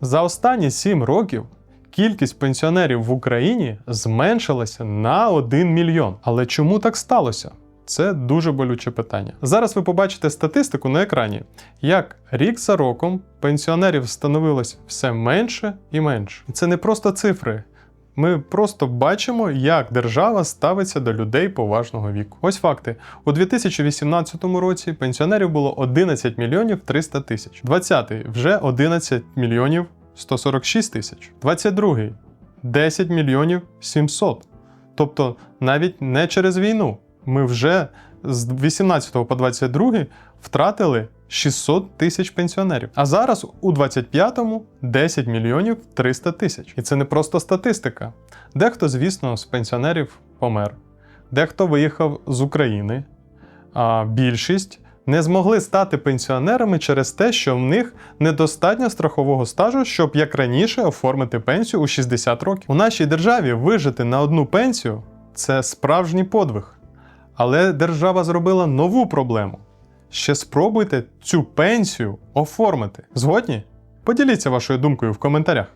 За останні 7 років кількість пенсіонерів в Україні зменшилася на 1 мільйон. Але чому так сталося? Це дуже болюче питання. Зараз ви побачите статистику на екрані, як рік за роком пенсіонерів становилось все менше і менше. І це не просто цифри. Ми просто бачимо, як держава ставиться до людей поважного віку. Ось факти: у 2018 році пенсіонерів було 11 мільйонів 300 тисяч. 20-й вже 11 мільйонів 146 тисяч. 22-й 10 мільйонів 700. Тобто навіть не через війну. Ми вже з 18 по 22 втратили 600 тисяч пенсіонерів. А зараз у 25-му 10 мільйонів 300 тисяч. І це не просто статистика. Дехто, звісно, з пенсіонерів помер, дехто виїхав з України, а більшість не змогли стати пенсіонерами через те, що в них недостатньо страхового стажу, щоб як раніше оформити пенсію у 60 років. У нашій державі вижити на одну пенсію це справжній подвиг. Але держава зробила нову проблему. Ще спробуйте цю пенсію оформити. Згодні? Поділіться вашою думкою в коментарях.